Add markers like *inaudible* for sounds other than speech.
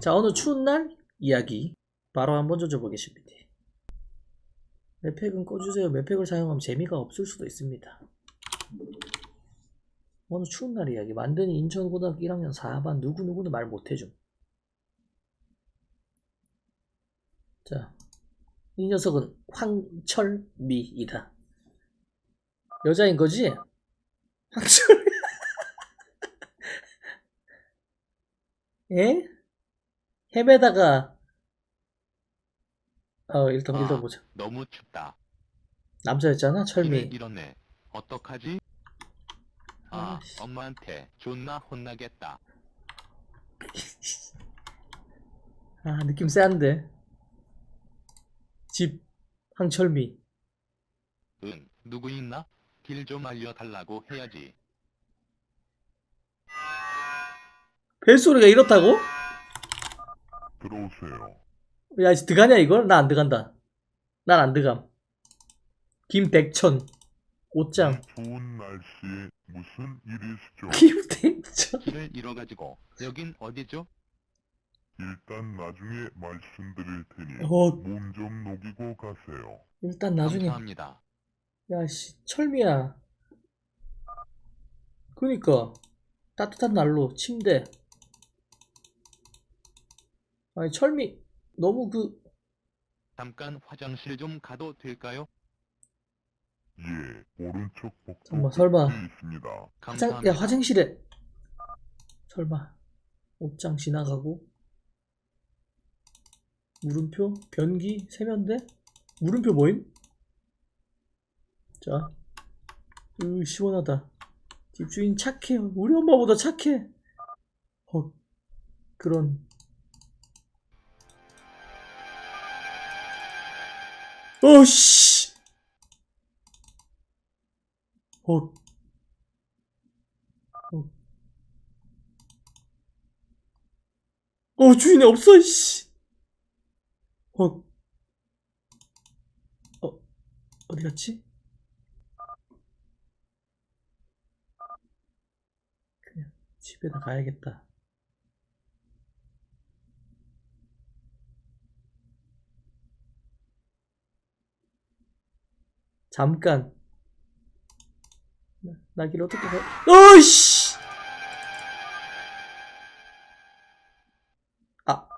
자, 어느 추운 날 이야기 바로 한번 져줘보겠습니다. 맵팩은 꺼주세요. 맵팩을 사용하면 재미가 없을 수도 있습니다. 어느 추운 날 이야기. 만드니 인천고등학교 1학년 4반 누구누구는 말 못해줌. 자, 이 녀석은 황철미이다. 여자인 거지? 황철미. *laughs* 예? 헤매다가 어 일단 아. 일단 보자. 너무 춥다. 남자였잖아 철미. 잃었네. 어떡하지? 아, 아이씨. 엄마한테 존나 혼나겠다. *laughs* 아 느낌 세한데. 집 황철미. 응, 누구 있나? 길 좀 알려달라고 해야지. 벨소리가 이렇다고? 들어오세요. 야 이제 들어가냐 이걸? 나 안 들어간다. 난 안 들어감. 김백천 옷장 이 좋은 날씨에 무슨 일이시죠? *laughs* 김백천 길을 잃어가지고 여긴 어디죠? 일단 나중에 말씀드릴 테니 어 몸 좀 녹이고 가세요. 일단 나중에 감사합니다. 야 씨 철미야 그니까 따뜻한 날로 침대 아니 철미 너무 그 잠깐 화장실 좀 가도 될까요? 예, 오른쪽 복도 잠깐만, 설마. 끝에 있습니다. 화장 감사합니다. 야 화장실에 설마 옷장 지나가고 물음표 변기 세면대 물음표 뭐임? 자, 으 시원하다. 집주인 착해. 우리 엄마보다 착해. 어 그런. 어씨. 어. 어. 어, 주인이 없어, 씨. 어. 어, 어디 갔지? 그냥 집에다 가야겠다. 잠깐. 나, 나길 어떻게 가? 어이씨! 아.